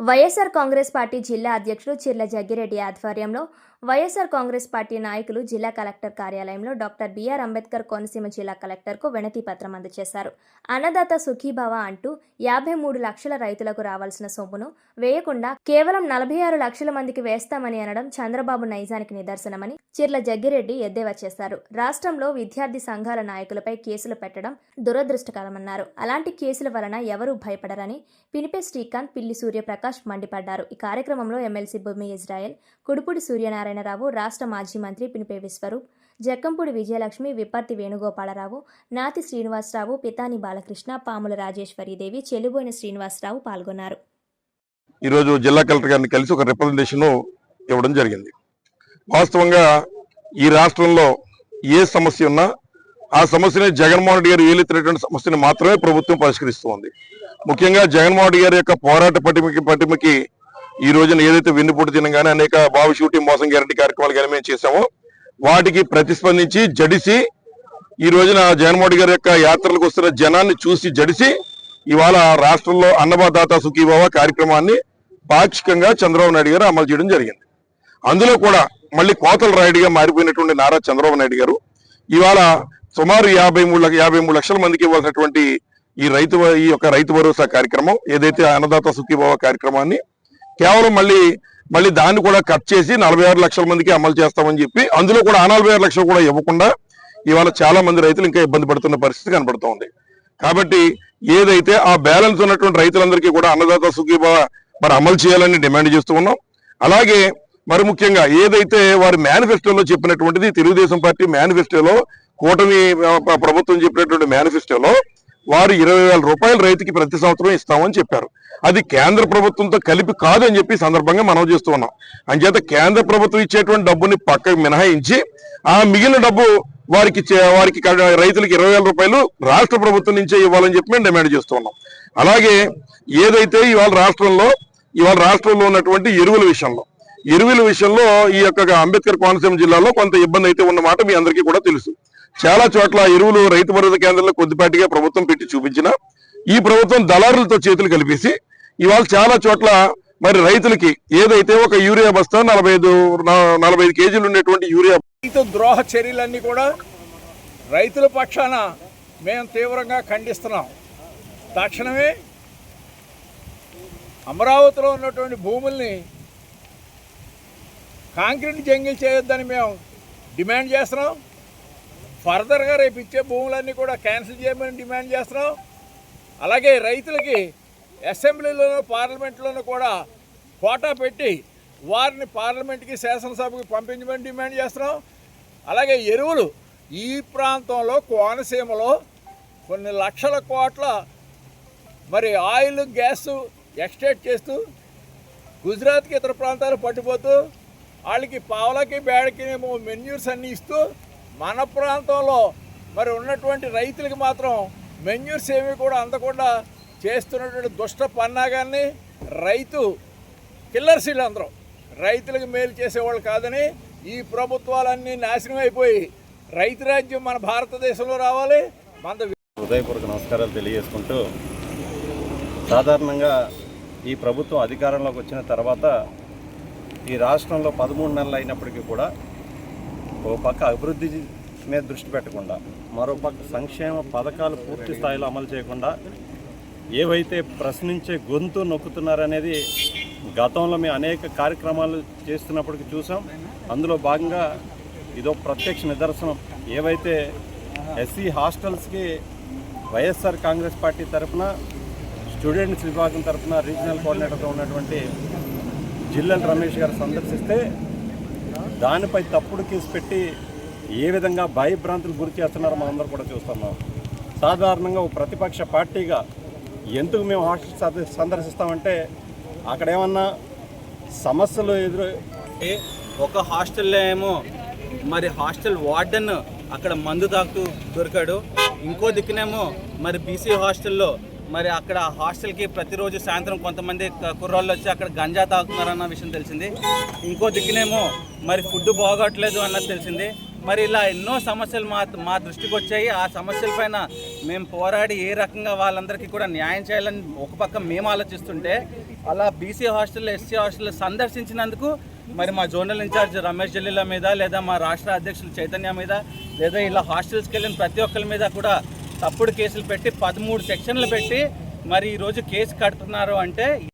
YSR Congress party జిల్లా అధ్యక్షుడు చిర్ల జగ్గిరెడ్డి ఆధ్వర్యంలో వైఎస్ఆర్ కాంగ్రెస్ పార్టీ నాయకులు జిల్లా కలెక్టర్ కార్యాలయంలో డాక్టర్ బిఆర్ అంబేద్కర్ కోనసీమ జిల్లా కలెక్టర్కు వినతి పత్రం అందజేశారు. అన్నదాత సుఖీభవ అంటూ యాభై మూడు లక్షల రైతులకు రావాల్సిన సొమ్మును వేయకుండా కేవలం నలభై ఆరు లక్షల మందికి వేస్తామని అనడం చంద్రబాబు నైజానికి నిదర్శనమని చిర్ల జగ్గిరెడ్డి ఎద్దేవా చేశారు. రాష్ట్రంలో విద్యార్థి సంఘాల నాయకులపై కేసులు పెట్టడం దురదృష్టకరమన్నారు. అలాంటి కేసుల వలన ఎవరూ భయపడరని పినిపే శ్రీకాంత్ పిల్లి సూర్యప్రకాష్ మండిపడ్డారు. ఈ కార్యక్రమంలో ఎమ్మెల్సీ భూమి ఇజ్రాయెల్ కుడుపుడి సూర్యనారాయణరావు రాష్ట్ర మాజీ మంత్రి పినిపే విశ్వరూప్ జక్కంపూడి విజయలక్ష్మి విప్పర్తి వేణుగోపాలరావు నాతి శ్రీనివాసరావు పితాని బాలకృష్ణ పాముల రాజేశ్వరీదేవి చెలుబోయిన శ్రీనివాసరావు పాల్గొన్నారు. ఈరోజు జిల్లా కలెక్టర్ గారిని కలిసి ఒక రిప్రజెంటేషన్ ఇవ్వడం జరిగింది. వాస్తవంగా ఈ రాష్ట్రంలో ఏ సమస్య ఉన్నా ఆ సమస్యని జగన్మోహన్ రెడ్డి గారు ఏలెత్తినటువంటి సమస్యని మాత్రమే ప్రభుత్వం పరిష్కరిస్తోంది. ముఖ్యంగా జగన్మోహన్ రెడ్డి గారి యొక్క పోరాట పటిమకి పటిమకి ఈ రోజున ఏదైతే వెన్నుపోటు తినగానే అనేక బాబు షూటింగ్ మోసం గ్యారంటీ కార్యక్రమాలు కానీ మేము చేశామో వాటికి ప్రతిస్పందించి జడిసి ఈ రోజున జగన్మోహన్ గారి యొక్క యాత్రలకు వస్తున్న జనాన్ని చూసి జడిసి ఇవాళ రాష్ట్రంలో అన్నదాత సుఖీభావ కార్యక్రమాన్ని పాక్షికంగా చంద్రబాబు నాయుడు గారు అమలు చేయడం జరిగింది. అందులో కూడా మళ్ళీ కోతల రాయుడిగా మారిపోయినటువంటి నారా చంద్రబాబు నాయుడు గారు ఇవాళ సుమారు యాభై మూడు లక్ష- యాభై మూడు లక్షల మందికి ఇవ్వాల్సినటువంటి ఈ రైతు వ- ఈ యొక్క రైతు భరోసా కార్యక్రమం ఏదైతే అన్నదాత సుఖీభావ కార్యక్రమాన్ని కేవలం మళ్ళీ మళ్ళీ దాన్ని కూడా కట్ చేసి నలభై ఆరు లక్షల మందికి అమలు చేస్తామని చెప్పి అందులో కూడా ఆ నలభై ఆరు లక్షలు కూడా ఇవ్వకుండా ఇవాళ చాలా మంది రైతులు ఇంకా ఇబ్బంది పడుతున్న పరిస్థితి కనబడుతోంది. కాబట్టి ఏదైతే ఆ బ్యాలెన్స్ ఉన్నటువంటి రైతులందరికీ కూడా అన్నదాత సుఖీభావ మరి అమలు చేయాలని డిమాండ్ చేస్తూ ఉన్నాం. అలాగే మరి ముఖ్యంగా ఏదైతే వారి మేనిఫెస్టోలో చెప్పినటువంటిది తెలుగుదేశం పార్టీ మేనిఫెస్టోలో కూటమి ప్రభుత్వం చెప్పినటువంటి మేనిఫెస్టోలో వారు ఇరవై వేల రూపాయలు రైతుకి ప్రతి సంవత్సరం ఇస్తామని చెప్పారు. అది కేంద్ర ప్రభుత్వంతో కలిపి కాదు అని చెప్పి సందర్భంగా మనం చేస్తూ ఉన్నాం. అంచేత కేంద్ర ప్రభుత్వం ఇచ్చేటువంటి డబ్బుని పక్కకు మినహాయించి ఆ మిగిలిన డబ్బు వారికి వారికి రైతులకు ఇరవై వేల రూపాయలు రాష్ట్ర ప్రభుత్వం నుంచే ఇవ్వాలని చెప్పి మేము డిమాండ్ చేస్తూ ఉన్నాం. అలాగే ఏదైతే ఇవాళ రాష్ట్రంలో ఇవాళ రాష్ట్రంలో ఉన్నటువంటి ఎరువుల విషయంలో ఎరువుల విషయంలో ఈ యొక్క అంబేద్కర్ కోనసీమ జిల్లాలో కొంత ఇబ్బంది అయితే ఉన్నమాట మీ అందరికీ కూడా తెలుసు. చాలా చోట్ల ఎరువులు రైతు భరోసా కేంద్రంలో కొద్దిపాటిగా ప్రభుత్వం పెట్టి చూపించిన ఈ ప్రభుత్వం దళారులతో చేతులు కలిపేసి ఇవాళ చాలా చోట్ల మరి రైతులకి ఏదైతే ఒక యూరియా బస్తా నలభై ఐదు నలభై ఐదు కేజీలు ఉండేటువంటి యూరియా రైతు ద్రోహ చర్యలన్నీ కూడా రైతుల పక్షాన మేము తీవ్రంగా ఖండిస్తున్నాం. తక్షణమే అమరావతిలో ఉన్నటువంటి భూముల్ని కాంక్రీట్ జంగిల్ చేయొద్దని మేము డిమాండ్ చేస్తున్నాం. ఫర్దర్గా రేపు ఇచ్చే భూములన్నీ కూడా క్యాన్సిల్ చేయమని డిమాండ్ చేస్తున్నాం అలాగే రైతులకి అసెంబ్లీలోనూ పార్లమెంట్లోనూ కూడా కోటా పెట్టి వారిని పార్లమెంట్కి శాసనసభకి పంపించమని డిమాండ్ చేస్తున్నాం అలాగే ఎరువులు ఈ ప్రాంతంలో కోనసీమలో కొన్ని లక్షల కోట్ల మరి ఆయిల్ గ్యాస్ ఎక్స్టేట్ చేస్తూ గుజరాత్కి ఇతర ప్రాంతాలు పట్టిపోతూ వాళ్ళకి పావలకి బేడకి ఏమో మెన్యూర్స్ అన్నీ ఇస్తూ మన ప్రాంతంలో మరి ఉన్నటువంటి రైతులకి మాత్రం మెన్యూర్స్ ఏమీ కూడా అందకుండా చేస్తున్నటువంటి దుష్ట పన్నాగాన్ని రైతు కిల్లర్స్ వీళ్ళందరూ. రైతులకు మేలు చేసేవాళ్ళు కాదని ఈ ప్రభుత్వాలన్నీ నాశనం అయిపోయి రైతు రాజ్యం మన భారతదేశంలో రావాలి. మన హృదయపూర్వక నమస్కారాలు తెలియజేసుకుంటూ సాధారణంగా ఈ ప్రభుత్వం అధికారంలోకి వచ్చిన తర్వాత ఈ రాష్ట్రంలో పదమూడు నెలలు అయినప్పటికీ కూడా ఓ పక్క అభివృద్ధి మీద దృష్టి పెట్టకుండా మరో పక్క సంక్షేమ పథకాలు పూర్తి స్థాయిలో అమలు చేయకుండా ఏవైతే ప్రశ్నించే గొంతు నొక్కుతున్నారనేది గతంలో మేము అనేక కార్యక్రమాలు చేస్తున్నప్పటికీ చూసాం. అందులో భాగంగా ఇదో ప్రత్యక్ష నిదర్శనం. ఏవైతే ఎస్సీ హాస్టల్స్కి వైఎస్ఆర్ కాంగ్రెస్ పార్టీ తరఫున స్టూడెంట్స్ విభాగం తరఫున రీజనల్ కోఆర్డినేటర్గా ఉన్నటువంటి జిల్లెల్ రమేష్ గారు సందర్శిస్తే దానిపై తప్పుడు కేసు పెట్టి ఏ విధంగా భయభ్రాంతులు గురి చేస్తున్నారో మనందరూ కూడా చూస్తున్నాం. సాధారణంగా ఒక ప్రతిపక్ష పార్టీగా ఎందుకు మేము హాస్టల్ సందర్శిస్తామంటే అక్కడ ఏమన్నా సమస్యలు ఎదురు ఒక హాస్టల్లో ఏమో మరి హాస్టల్ వార్డెన్ అక్కడ మందు తాగుతూ దొరికాడు. ఇంకో దిక్కునేమో మరి బీసీ హాస్టల్లో మరి అక్కడ హాస్టల్కి ప్రతిరోజు సాయంత్రం కొంతమంది కుర్రాళ్ళు వచ్చి అక్కడ గంజా తాగుతున్నారన్న విషయం తెలిసింది. ఇంకో దిక్కునేమో మరి ఫుడ్ బాగోట్లేదు అన్నది తెలిసింది. మరి ఇలా ఎన్నో సమస్యలు మా మా దృష్టికి వచ్చాయి. ఆ సమస్యలపైన మేము పోరాడి ఏ రకంగా వాళ్ళందరికీ కూడా న్యాయం చేయాలని ఒక పక్క మేము ఆలోచిస్తుంటే అలా బీసీ హాస్టల్ ఎస్సీ హాస్టల్ సందర్శించినందుకు మరి మా జోనల్ ఇన్ఛార్జ్ రమేష్ జల్లీల మీద లేదా మా రాష్ట్ర అధ్యక్షులు చైతన్య మీద లేదా ఇలా హాస్టల్స్కి వెళ్ళిన ప్రతి ఒక్కరి మీద కూడా తప్పుడు కేసులు పెట్టి పదమూడు సెక్షన్లు పెట్టి మరి ఈరోజు కేసు కడుతున్నారు అంటే